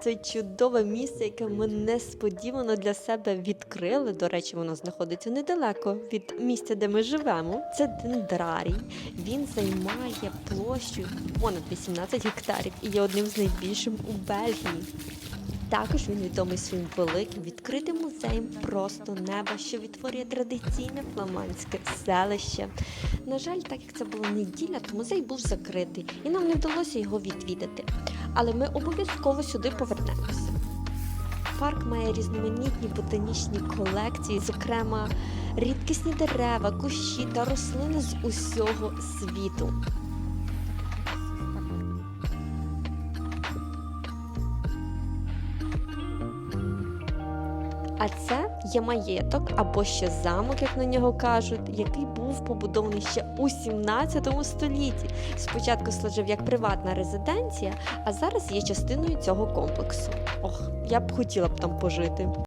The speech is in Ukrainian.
Це чудове місце, яке ми несподівано для себе відкрили. До речі, воно знаходиться недалеко від місця, де ми живемо. Це дендрарій. Він займає площу понад 18 гектарів і є одним з найбільшим у Бельгії. Також він відомий своїм великим відкритим музеєм просто неба, що відтворює традиційне фламандське селище. На жаль, так як це була неділя, то музей був закритий, і нам не вдалося його відвідати. Але ми обов'язково сюди повернемося. Парк має різноманітні ботанічні колекції, зокрема рідкісні дерева, кущі та рослини з усього світу. А це є маєток або ще замок, як на нього кажуть, який був побудований ще у 17 столітті. Спочатку служив як приватна резиденція, а зараз є частиною цього комплексу. Ох, я б хотіла б там пожити.